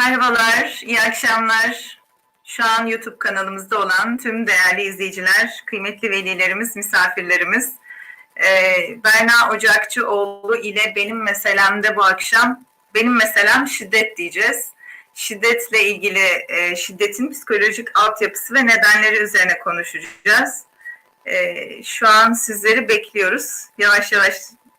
Merhabalar, iyi akşamlar. Şu an YouTube kanalımızda olan tüm değerli izleyiciler, kıymetli velilerimiz, misafirlerimiz. Ee, Berna Ocakçıoğlu ile benim meselemde bu akşam, benim meselem şiddet diyeceğiz. Şiddetle ilgili e, şiddetin psikolojik altyapısı ve nedenleri üzerine konuşacağız. Ee, şu an sizleri bekliyoruz. Yavaş yavaş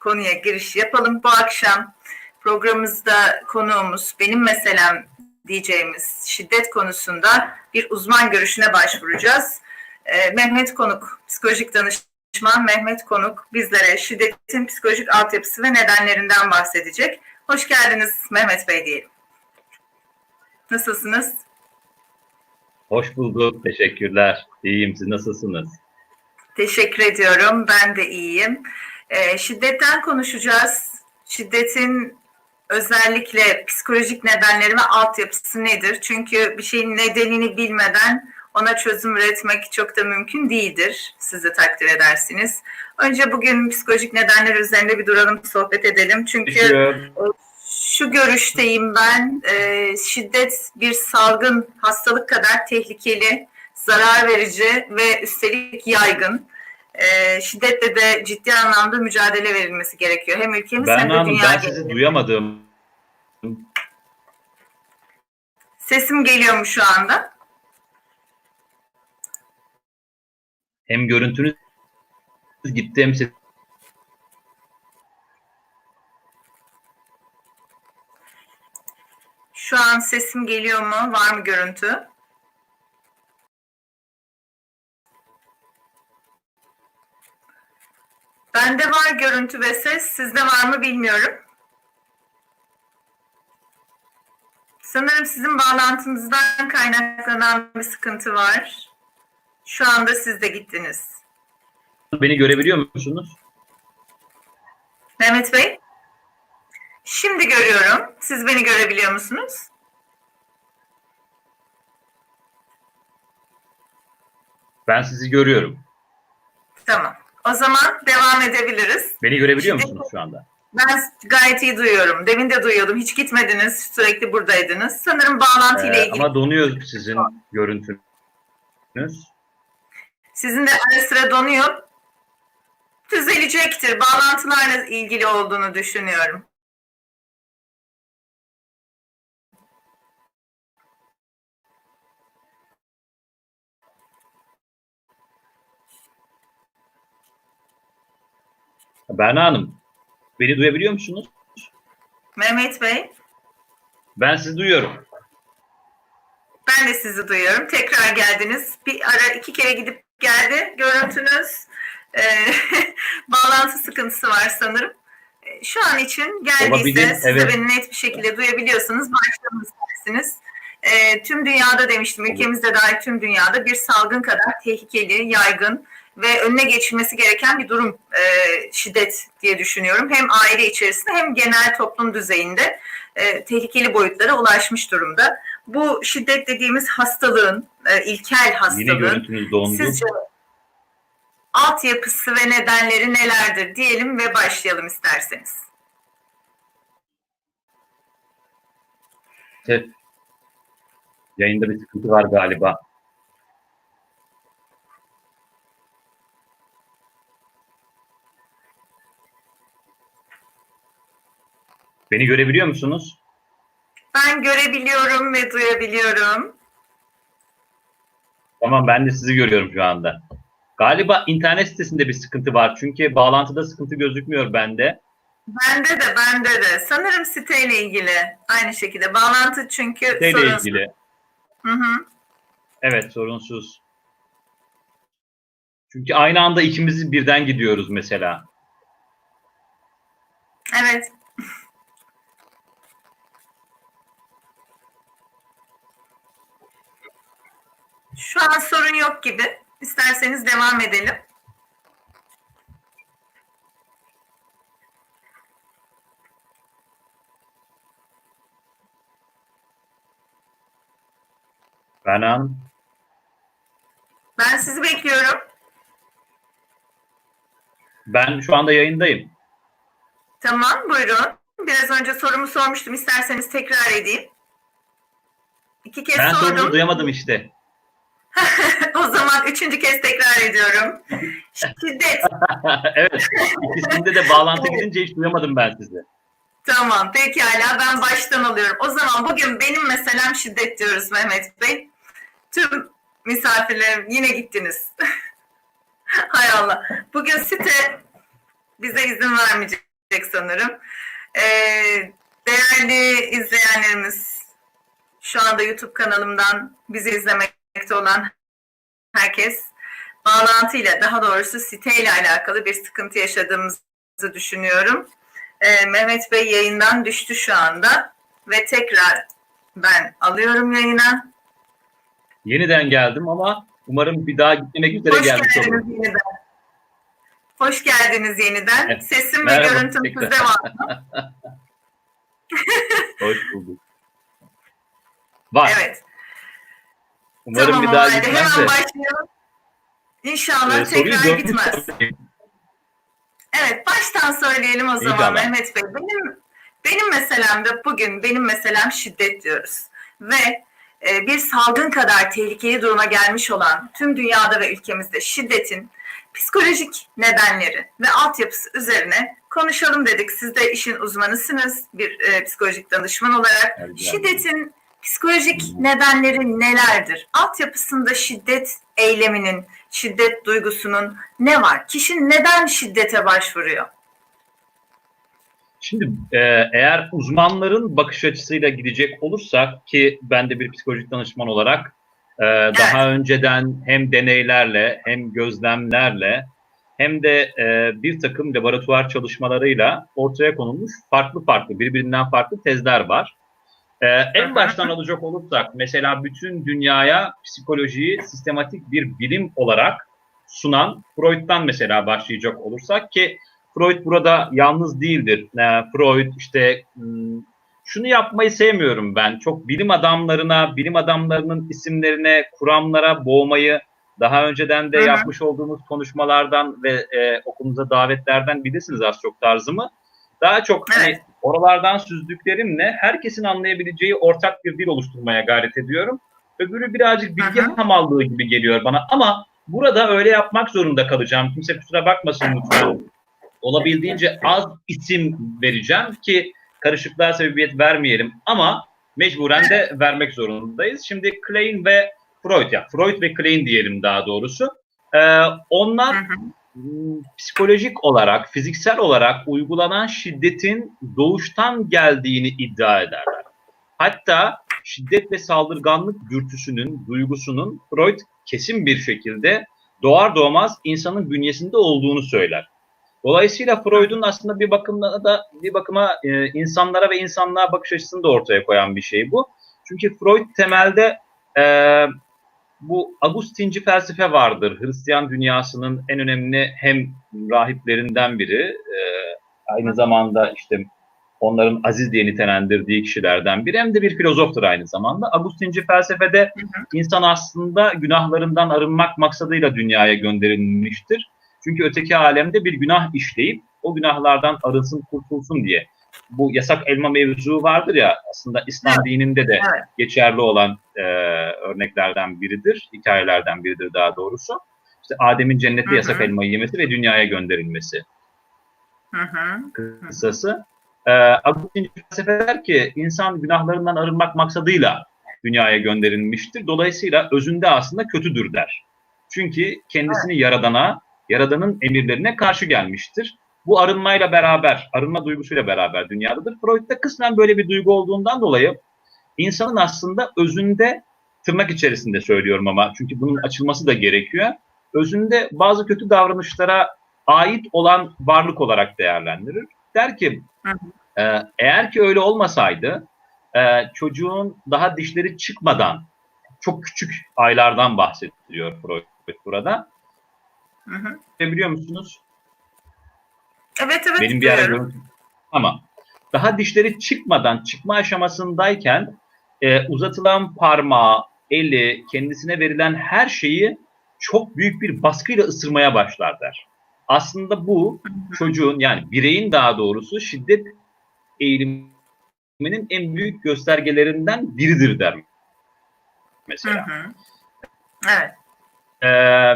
konuya giriş yapalım. Bu akşam programımızda konuğumuz benim meselem diyeceğimiz şiddet konusunda bir uzman görüşüne başvuracağız. Ee, Mehmet Konuk, psikolojik danışman Mehmet Konuk bizlere şiddetin psikolojik altyapısı ve nedenlerinden bahsedecek. Hoş geldiniz Mehmet Bey diyelim. Nasılsınız? Hoş bulduk. Teşekkürler. İyiyim. Siz nasılsınız? Teşekkür ediyorum. Ben de iyiyim. Ee, şiddetten konuşacağız. Şiddetin özellikle psikolojik nedenleri ve altyapısı nedir? Çünkü bir şeyin nedenini bilmeden ona çözüm üretmek çok da mümkün değildir. Siz de takdir edersiniz. Önce bugün psikolojik nedenler üzerinde bir duralım, sohbet edelim. Çünkü şu görüşteyim ben, e, şiddet bir salgın hastalık kadar tehlikeli, zarar verici ve üstelik yaygın. E, şiddetle de ciddi anlamda mücadele verilmesi gerekiyor. Hem ülkemiz hem Berna de Hanım dünya ben sizi duyamadım. Sesim geliyor mu şu anda? Hem görüntünüz gitti hem ses- Şu an sesim geliyor mu? Var mı görüntü? Bende var görüntü ve ses. Sizde var mı bilmiyorum. Sanırım sizin bağlantınızdan kaynaklanan bir sıkıntı var. Şu anda siz de gittiniz. Beni görebiliyor musunuz? Mehmet Bey. Şimdi görüyorum. Siz beni görebiliyor musunuz? Ben sizi görüyorum. Tamam. O zaman devam edebiliriz. Beni görebiliyor Şimdi- musunuz şu anda? Ben gayet iyi duyuyorum. Demin de duyuyordum. Hiç gitmediniz. Sürekli buradaydınız. Sanırım bağlantıyla Ee, ilgili. ama donuyor sizin görüntünüz. Sizin de ara sıra donuyor. Düzelecektir. Bağlantılarla ilgili olduğunu düşünüyorum. Berna Hanım, beni duyabiliyor musunuz? Mehmet Bey, Ben sizi duyuyorum. ben de sizi duyuyorum. Tekrar geldiniz. Bir ara iki kere gidip geldi görüntünüz. Ee, bağlantı sıkıntısı var sanırım. Ee, Şu an için geldiyse siz evet. beni net bir şekilde duyabiliyorsanız başlayalım isterseniz. Ee, tüm dünyada demiştim, ülkemizde dahil tüm dünyada bir salgın kadar tehlikeli, yaygın ve önüne geçilmesi gereken bir durum e, şiddet diye düşünüyorum. Hem aile içerisinde hem genel toplum düzeyinde e, tehlikeli boyutlara ulaşmış durumda. Bu şiddet dediğimiz hastalığın, e, ilkel hastalığın sizce altyapısı ve nedenleri nelerdir diyelim ve başlayalım isterseniz. Evet. Yayında bir sıkıntı var galiba. Beni görebiliyor musunuz? Ben görebiliyorum ve duyabiliyorum. Tamam ben de sizi görüyorum şu anda. Galiba internet sitesinde bir sıkıntı var. Çünkü bağlantıda sıkıntı gözükmüyor bende. Bende de bende de. Sanırım siteyle ilgili aynı şekilde. Bağlantı çünkü Siteyle sorunsuz. ilgili. Hı hı. Evet sorunsuz. Çünkü aynı anda ikimiz birden gidiyoruz mesela. Evet. Şu an sorun yok gibi. İsterseniz devam edelim. Berna Hanım. Ben sizi bekliyorum. Ben şu anda yayındayım. Tamam buyurun. Biraz önce sorumu sormuştum. İsterseniz tekrar edeyim. İki kez Ben sordum. duyamadım işte. o zaman üçüncü kez tekrar ediyorum. Şiddet. evet. İkisinde de bağlantı gidince hiç duyamadım ben sizi. Tamam pekala ben baştan alıyorum. O zaman bugün benim meselem şiddet diyoruz Mehmet Bey. Tüm misafirlerim yine gittiniz. Hay Allah. Bugün site bize izin vermeyecek sanırım. Ee, değerli izleyenlerimiz şu anda YouTube kanalımdan bizi izlemekte olan herkes bağlantıyla daha doğrusu siteyle alakalı bir sıkıntı yaşadığımızı düşünüyorum. Ee, Mehmet Bey yayından düştü şu anda ve tekrar ben alıyorum yayına. Yeniden geldim ama umarım bir daha gitmemek üzere Hoş gelmiş olurum. yeniden. Hoş geldiniz yeniden. Evet. Sesim ve Merhaba, görüntüm tekrar. sizde var. Hoş bulduk. Var. Evet. Umarım tamam bir daha halde gitmez hemen başlayalım. İnşallah Ee, tekrar gitmez. Evet, baştan söyleyelim o zaman İnşallah. Mehmet Bey. Benim benim meselem de bugün benim meselem şiddet diyoruz. Ve e, bir salgın kadar tehlikeli duruma gelmiş olan tüm dünyada ve ülkemizde şiddetin psikolojik nedenleri ve altyapısı üzerine konuşalım dedik. Siz de işin uzmanısınız bir e, psikolojik danışman olarak. Elbette. Şiddetin psikolojik nedenleri nelerdir? Altyapısında şiddet eyleminin, şiddet duygusunun ne var? Kişi neden şiddete başvuruyor? Şimdi e, eğer uzmanların bakış açısıyla gidecek olursak ki ben de bir psikolojik danışman olarak e, daha önceden hem deneylerle hem gözlemlerle hem de e, bir takım laboratuvar çalışmalarıyla ortaya konulmuş farklı farklı birbirinden farklı tezler var. E, en baştan alacak olursak mesela bütün dünyaya psikolojiyi sistematik bir bilim olarak sunan Freud'dan mesela başlayacak olursak ki Freud burada yalnız değildir. Ee, Freud işte hmm, şunu yapmayı sevmiyorum ben. Çok bilim adamlarına, bilim adamlarının isimlerine, kuramlara boğmayı daha önceden de yapmış olduğumuz konuşmalardan ve e, okulunuza davetlerden bilirsiniz az çok tarzımı. Daha çok hani oralardan süzdüklerimle herkesin anlayabileceği ortak bir dil oluşturmaya gayret ediyorum. Öbürü birazcık bilgi hı. hamallığı gibi geliyor bana ama burada öyle yapmak zorunda kalacağım. Kimse kusura bakmasın lütfen olabildiğince az isim vereceğim ki karışıklığa sebebiyet vermeyelim ama mecburen de vermek zorundayız. Şimdi Klein ve Freud ya Freud ve Klein diyelim daha doğrusu. Ee, onlar Hı hı. M, psikolojik olarak, fiziksel olarak uygulanan şiddetin doğuştan geldiğini iddia ederler. Hatta şiddet ve saldırganlık dürtüsünün, duygusunun Freud kesin bir şekilde doğar doğmaz insanın bünyesinde olduğunu söyler. Dolayısıyla Freud'un aslında bir bakımda da bir bakıma e, insanlara ve insanlığa bakış açısını da ortaya koyan bir şey bu. Çünkü Freud temelde e, bu Agustinci felsefe vardır. Hristiyan dünyasının en önemli hem rahiplerinden biri, e, aynı zamanda işte onların aziz diye nitelendirdiği kişilerden biri hem de bir filozoftur aynı zamanda. Agustinci felsefede insan aslında günahlarından arınmak maksadıyla dünyaya gönderilmiştir. Çünkü öteki alemde bir günah işleyip o günahlardan arınsın, kurtulsun diye. Bu yasak elma mevzu vardır ya aslında İslam Evet. dininde de Evet. geçerli olan e, örneklerden biridir, hikayelerden biridir daha doğrusu. İşte Adem'in cennette Hı hı. yasak elmayı yemesi ve dünyaya gönderilmesi Hı hı. kısası. E, Agustin felsefe der ki insan günahlarından arınmak maksadıyla dünyaya gönderilmiştir. Dolayısıyla özünde aslında kötüdür der. Çünkü kendisini yaradana, yaradanın emirlerine karşı gelmiştir. Bu arınmayla beraber, arınma duygusuyla beraber dünyadadır. Freud'da kısmen böyle bir duygu olduğundan dolayı insanın aslında özünde tırnak içerisinde söylüyorum ama çünkü bunun açılması da gerekiyor. Özünde bazı kötü davranışlara ait olan varlık olarak değerlendirir. Der ki e, eğer ki öyle olmasaydı e, çocuğun daha dişleri çıkmadan çok küçük aylardan bahsediliyor Freud burada. Hı hı. Biliyor musunuz? Evet evet. Benim bir ara görüntüm. Ama daha dişleri çıkmadan, çıkma aşamasındayken e, uzatılan parmağı, eli, kendisine verilen her şeyi çok büyük bir baskıyla ısırmaya başlar der. Aslında bu çocuğun yani bireyin daha doğrusu şiddet eğiliminin en büyük göstergelerinden biridir der. Hı mesela. hı. Evet. Ee,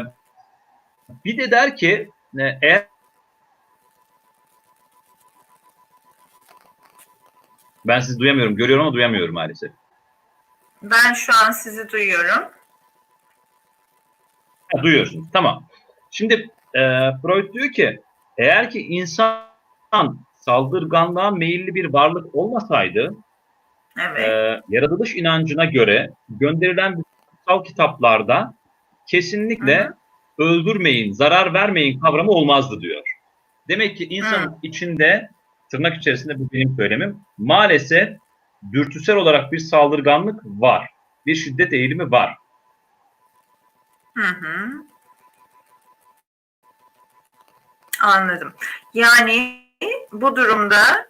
bir de der ki e, eğer ben sizi duyamıyorum. Görüyorum ama duyamıyorum maalesef. Ben şu an sizi duyuyorum. Ha, duyuyorsunuz. Tamam. Şimdi e, Freud diyor ki eğer ki insan saldırganlığa meyilli bir varlık olmasaydı Evet. e, yaratılış inancına göre gönderilen kutsal kitaplarda kesinlikle Hı öldürmeyin, zarar vermeyin kavramı olmazdı diyor. Demek ki insanın Hı. içinde tırnak içerisinde bu benim söylemim maalesef dürtüsel olarak bir saldırganlık var. Bir şiddet eğilimi var. Hı hı. Anladım. Yani bu durumda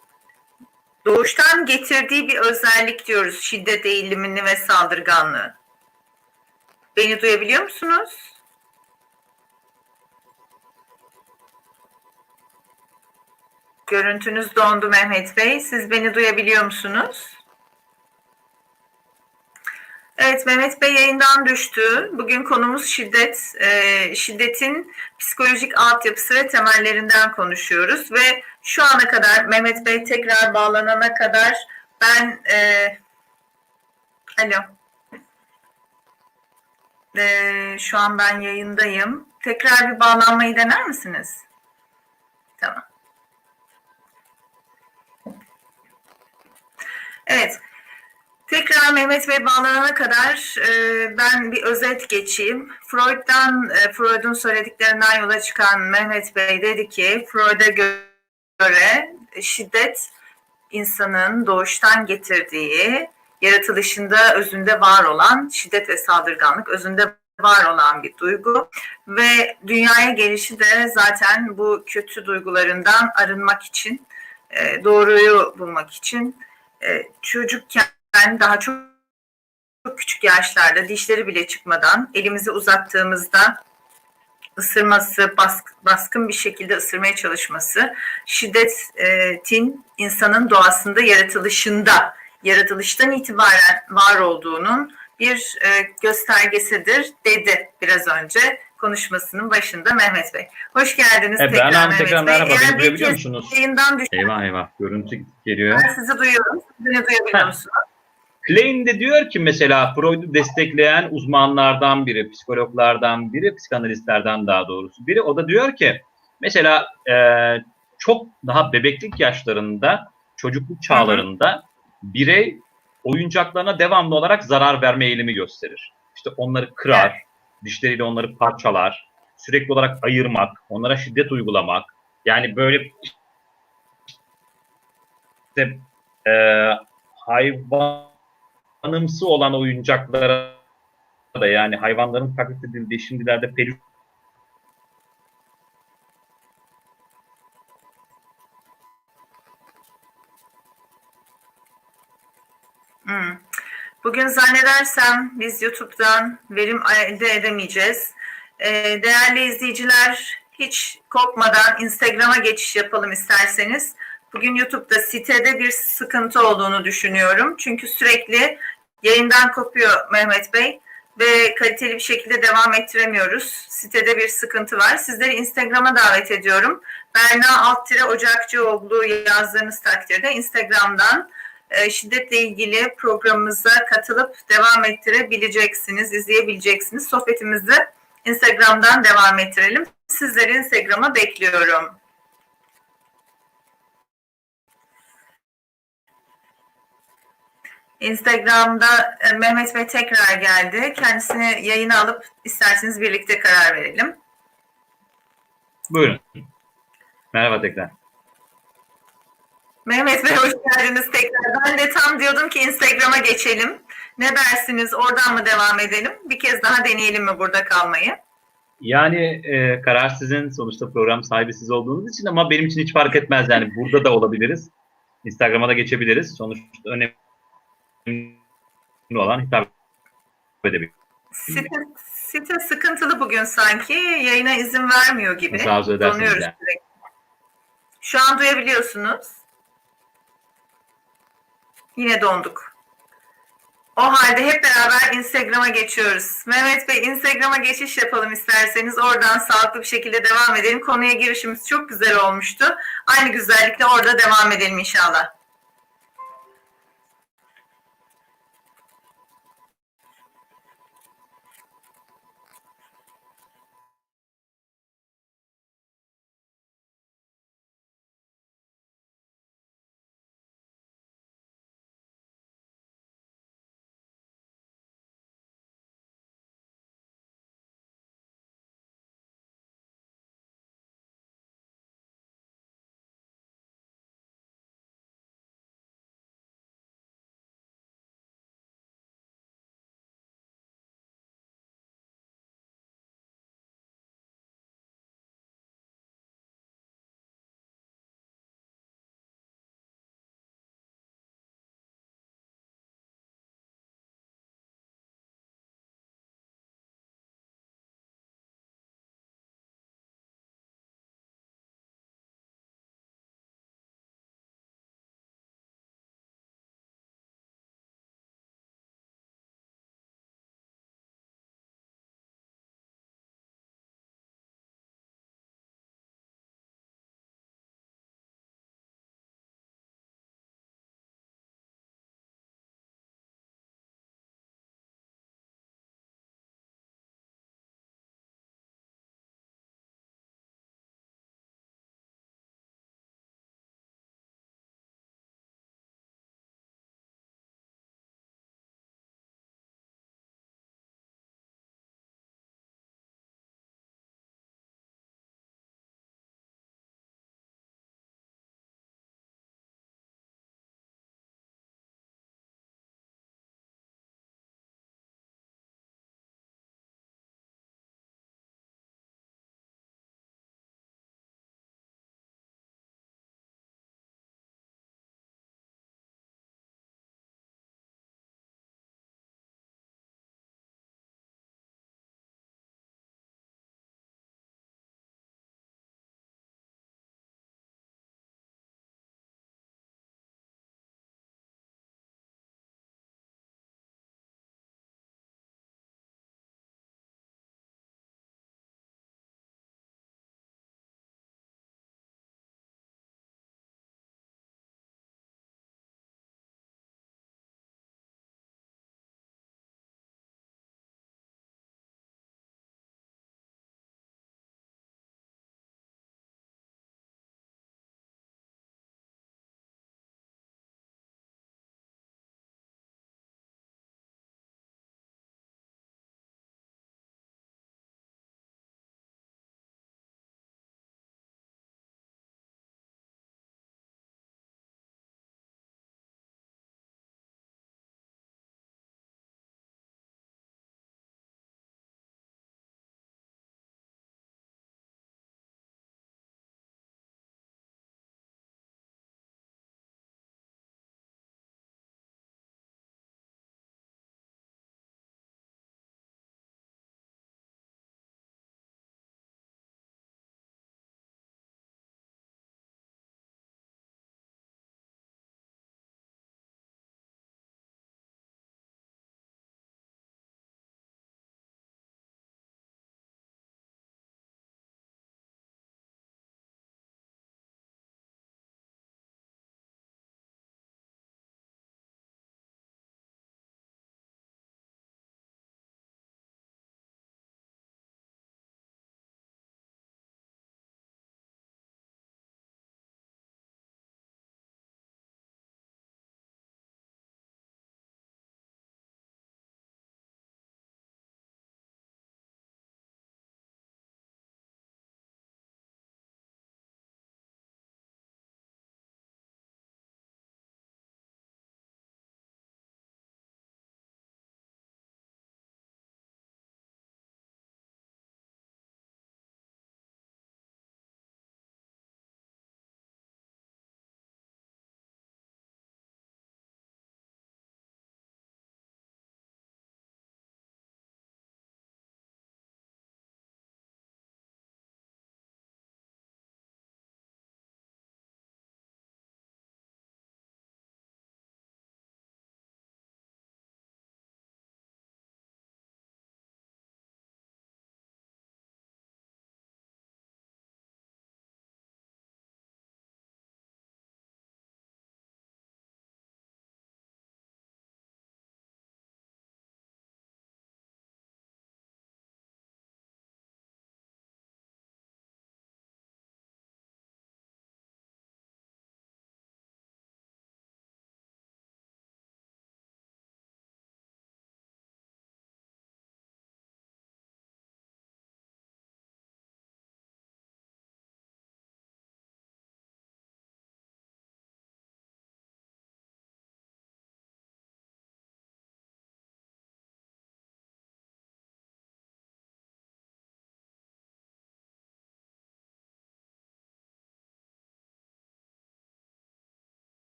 doğuştan getirdiği bir özellik diyoruz şiddet eğilimini ve saldırganlığı. Beni duyabiliyor musunuz? Görüntünüz dondu Mehmet Bey. Siz beni duyabiliyor musunuz? Evet Mehmet Bey yayından düştü. Bugün konumuz şiddet. Ee, şiddetin psikolojik altyapısı ve temellerinden konuşuyoruz. Ve şu ana kadar Mehmet Bey tekrar bağlanana kadar ben... E, alo. Ee, şu an ben yayındayım. Tekrar bir bağlanmayı dener misiniz? Tamam. Evet. Tekrar Mehmet Bey bağlanana kadar e, ben bir özet geçeyim. Freud'dan, e, Freud'un söylediklerinden yola çıkan Mehmet Bey dedi ki, Freud'a göre şiddet insanın doğuştan getirdiği, yaratılışında özünde var olan, şiddet ve saldırganlık özünde var olan bir duygu ve dünyaya gelişi de zaten bu kötü duygularından arınmak için, e, doğruyu bulmak için e, çocukken daha çok, çok küçük yaşlarda dişleri bile çıkmadan elimizi uzattığımızda ısırması, bask, baskın bir şekilde ısırmaya çalışması şiddetin insanın doğasında, yaratılışında, yaratılıştan itibaren var olduğunun bir e, göstergesidir dedi biraz önce konuşmasının başında Mehmet Bey. Hoş geldiniz Evet, tekrar Hanım, Mehmet tekrar Bey. merhaba. Eğer bir duyabiliyor musunuz? Yayından düş- Eyvah eyvah. Görüntü geliyor. ben sizi duyuyorum. Siz beni duyabiliyor musunuz? Klein de diyor ki mesela Freud'u destekleyen uzmanlardan biri, psikologlardan biri, psikanalistlerden daha doğrusu biri. O da diyor ki mesela e, çok daha bebeklik yaşlarında, çocukluk çağlarında birey oyuncaklarına devamlı olarak zarar verme eğilimi gösterir. İşte onları kırar, dişleriyle onları parçalar, sürekli olarak ayırmak, onlara şiddet uygulamak. Yani böyle işte e, hayvanımsı olan oyuncaklara da yani hayvanların taklit edildiği şimdilerde peluş Bugün zannedersem biz YouTube'dan verim elde edemeyeceğiz. Ee, değerli izleyiciler hiç korkmadan Instagram'a geçiş yapalım isterseniz. Bugün YouTube'da sitede bir sıkıntı olduğunu düşünüyorum. Çünkü sürekli yayından kopuyor Mehmet Bey ve kaliteli bir şekilde devam ettiremiyoruz. Sitede bir sıkıntı var. Sizleri Instagram'a davet ediyorum. Berna Alttire Ocakçıoğlu yazdığınız takdirde Instagram'dan e, şiddetle ilgili programımıza katılıp devam ettirebileceksiniz, izleyebileceksiniz. Sohbetimizi Instagram'dan devam ettirelim. Sizleri Instagram'a bekliyorum. Instagram'da e, Mehmet Bey tekrar geldi. Kendisini yayına alıp isterseniz birlikte karar verelim. Buyurun. Merhaba tekrar. Mehmet Bey hoş geldiniz tekrar. Ben de tam diyordum ki Instagram'a geçelim. Ne dersiniz? Oradan mı devam edelim? Bir kez daha deneyelim mi burada kalmayı? Yani e, karar sizin sonuçta program sahibi siz olduğunuz için ama benim için hiç fark etmez yani burada da olabiliriz. Instagram'a da geçebiliriz. Sonuçta önemli olan hitap edebiliriz. Site, site sıkıntılı bugün sanki. Yayına izin vermiyor gibi. Donuyoruz yani. sürekli. Şu an duyabiliyorsunuz. Yine donduk. O halde hep beraber Instagram'a geçiyoruz. Mehmet Bey Instagram'a geçiş yapalım isterseniz. Oradan sağlıklı bir şekilde devam edelim. Konuya girişimiz çok güzel olmuştu. Aynı güzellikle orada devam edelim inşallah.